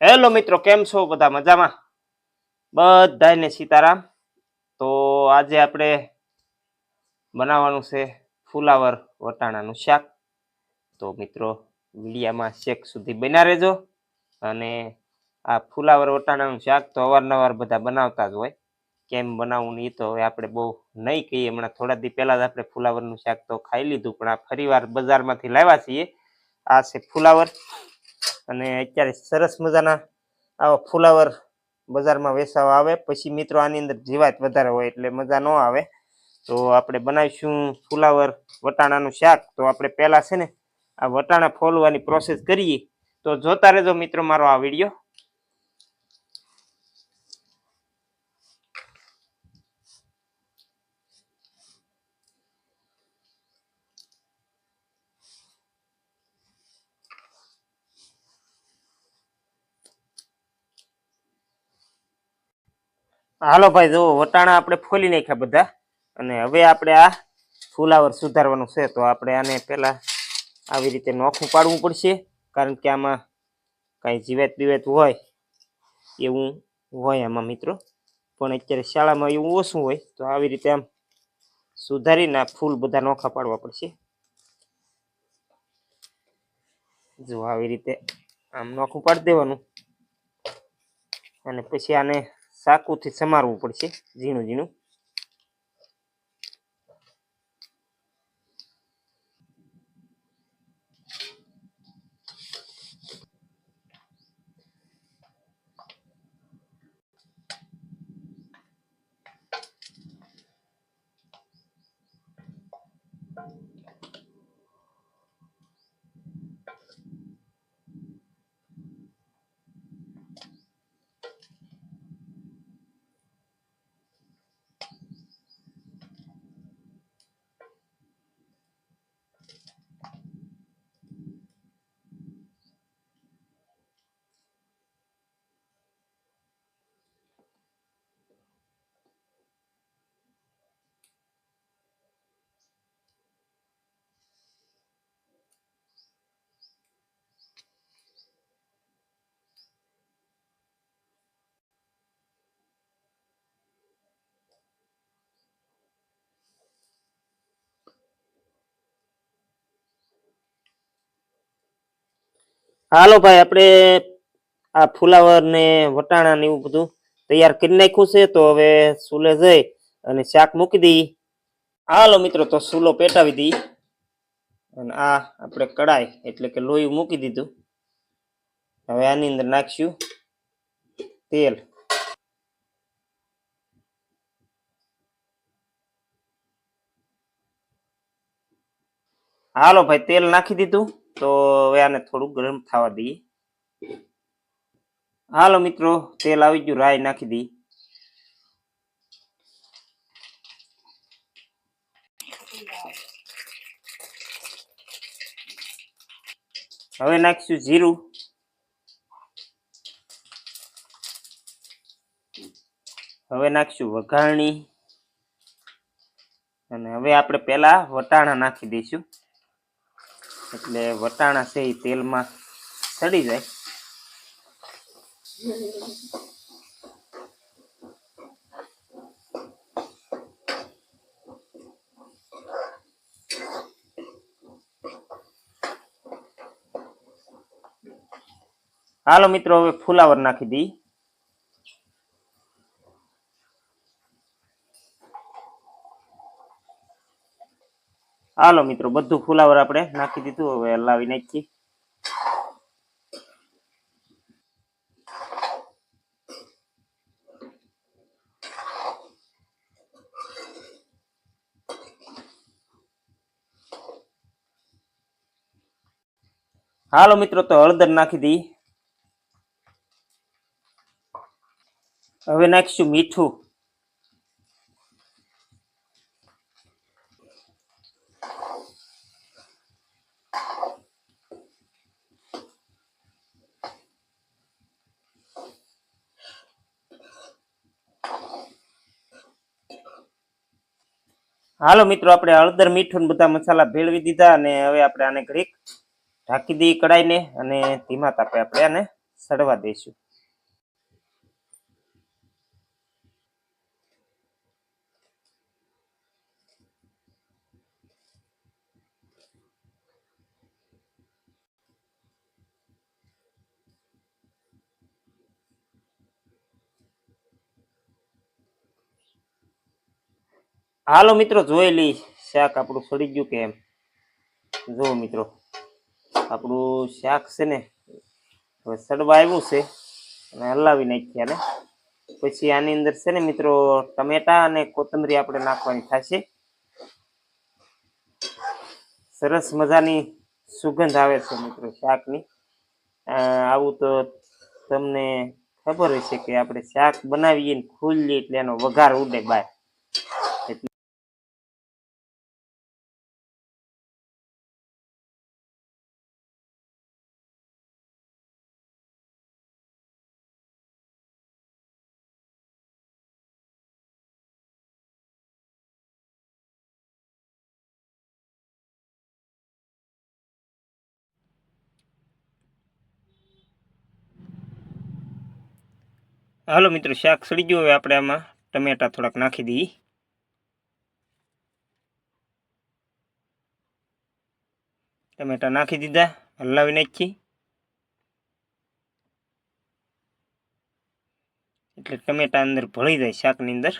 Hello મિત્રો, કેમ છો? બધા મજામાં? બધાને સીતારામ. તો આજે આપણે બનાવવાનું છે ફુલાવર વટાણાનું શાક. તો મિત્રો, વિડીયામાં શેક સુધી બના રહેજો. અને આ ફુલાવર વટાણાનું શાક તો અવારનવાર બધા બનાવતા જ હોય. કેમ બનાવવું નહીં તો હવે આપણે બહુ નહીં કહીએ. હમણાં થોડા દી પહેલાં જ આપણે ફુલાવરનું શાક તો ખાઈ લીધું. પણ આ ફરીવાર બજારમાંથી લાવ્યા છીએ. આ છે ફુલાવર. અને અત્યારે સરસ મજાના આવા ફુલાવર બજારમાં વેચાવા આવે. પછી મિત્રો આની અંદર જીવાત વધારે હોય એટલે મજા ન આવે. તો આપણે બનાવીશું ફુલાવર વટાણાનું શાક. તો આપણે પહેલાં છે ને આ વટાણા ફોલવાની પ્રોસેસ કરીએ. તો જોતા રહેજો મિત્રો મારો આ વીડિયો હાલો ભાઈ જો વટાણા આપણે ફોલી નાખ્યા બધા. અને હવે આપણે આ ફુલાવર સુધારવાનું છે, તો આપણે આને પહેલાં આવી રીતે નોખું પાડવું પડશે, કારણ કે આમાં કાંઈ જીવેત બીવેત હોય એવું હોય આમાં મિત્રો. પણ અત્યારે શાળામાં એવું ઓછું હોય, તો આવી રીતે આમ સુધારીને ફૂલ બધા નોખા પાડવા પડશે. જો આવી રીતે આમ નોખું પાડી દેવાનું. અને પછી આને ચાકુથી સમારવું પડશે ઝીણું ઝીણું. હાલો ભાઈ, આપણે આ ફુલાવર ને વટાણા ને એવું બધું તૈયાર કરી નાખ્યું છે, તો હવે સુલે જઈ અને શાક મૂકી દઈ હાલો મિત્રો, તો સુલો પેટાવી દઈ અને આ આપણે કડાઈ એટલે કે લોહી મૂકી દીધું. હવે આની અંદર નાખશું તેલ. હાલો ભાઈ, તેલ નાખી દીધું. તો હવે આને થોડું ગરમ થવા દઈએ. હાલો મિત્રો, તેલ આવી ગયું, રાઈ નાખી દઈએ હવે નાખીશું જીરું. હવે નાખીશું વઘારણી. અને હવે આપણે પેલા વટાણા નાખી દઈશું. એટલે વટાણા છે એ તેલમાં સડી જાય. હાલો મિત્રો હવે ફુલાવર નાખી દઈ હાલો મિત્રો, બધું ફુલાવર આપણે નાખી દીધું, હવે હલાવી નાખીએ. હાલો મિત્રો, તો હળદર નાખી દઈ હવે નાખીશું મીઠું. હાલો મિત્રો, આપણે હળદર, મીઠું બધા મસાલા ભેળવી દીધા અને હવે આપણે આને ઘડીક ઢાંકી દઈએ કડાઈને અને ધીમા તાપે આપણે આને સડવા દઈશું. હાલો મિત્રો, જોઈ લઈ શાક આપણું સડી ગયું કે એમ? જુઓ મિત્રો, આપણું શાક છે ને, હવે સડવા આવ્યું છે અને હલાવી નાખ્યા ને. પછી આની અંદર છે ને મિત્રો, ટમેટા અને કોથમરી આપણે નાખવાની થશે. સરસ મજાની સુગંધ આવે છે મિત્રો શાકની. આવું તો તમને ખબર હશે કે આપણે શાક બનાવીએ ને ખુલ્લી એટલે એનો વઘાર ઉડે બાય. હાલો મિત્રો, શાક સડી ગયું હવે આપણે આમાં ટમેટા થોડાક નાખી દઈએ. ટમેટા નાખી દીધા, હલાવી નાખી એટલે ટમેટા અંદર ભળી જાય, શાકની અંદર.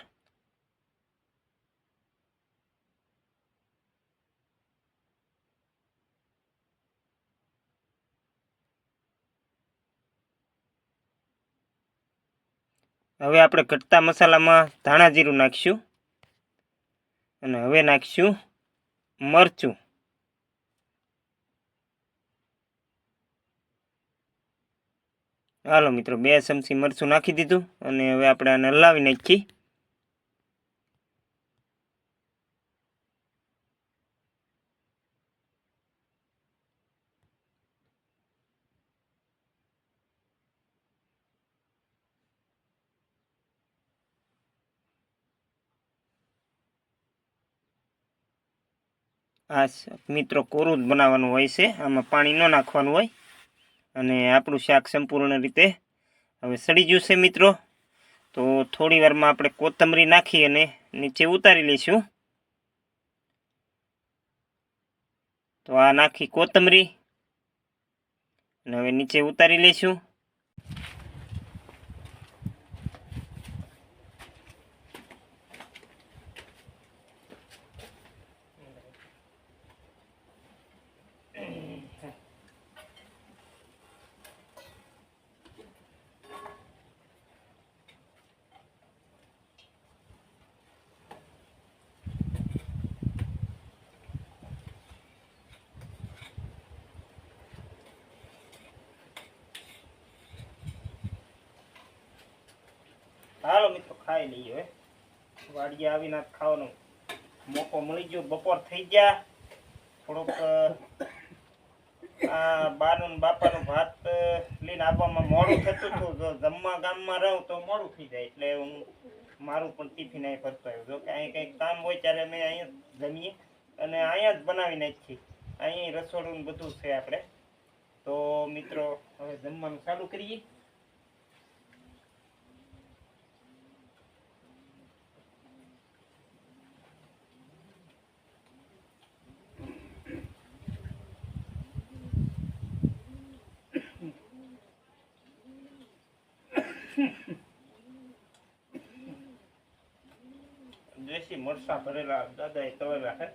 હવે આપણે ઘટતા મસાલામાં ધાણા જીરું નાખીશું. અને હવે નાખીશું મરચું. હાલો મિત્રો, બે ચમચી મરચું નાખી દીધું. અને હવે આપણે આને હલાવી નાખી આ મિત્રો કોરું બનાવવાનું હોય છે. આમાં પાણી ન નાખવાનું હોય. અને આપણું શાક સંપૂર્ણ રીતે હવે સડી ગયું છે મિત્રો. તો થોડી વારમાં આપણે કોથમરી નાખી અને નીચે ઉતારી લઈશું. તો આ નાખી કોથમરી. અને હવે નીચે ઉતારી લઈશું. હાલો મિત્રો, ખાઈ લઈએ હવે. વાડીએ આવીને ખાવાનો મોકો મળી ગયો. બપોર થઈ ગયા. થોડોક આ બાનું બાપાનું ભાત લઈને આવવામાં મોડું થતું હતું. જો જમવા ગામમાં રહું તો મોડું થઈ જાય. એટલે હું મારું પણ ટિફિન અહીં ભરતો આવ્યો. જો કે અહીં કંઈક કામ હોય ત્યારે અમે અહીંયા જમીએ. અને અહીંયા જ બનાવી નાખીએ અહીં રસોડું બધું છે આપણે. તો મિત્રો, હવે જમવાનું ચાલુ કરીએ. દેશી મરસા ભરેલા દાદા એ તવેલા હે.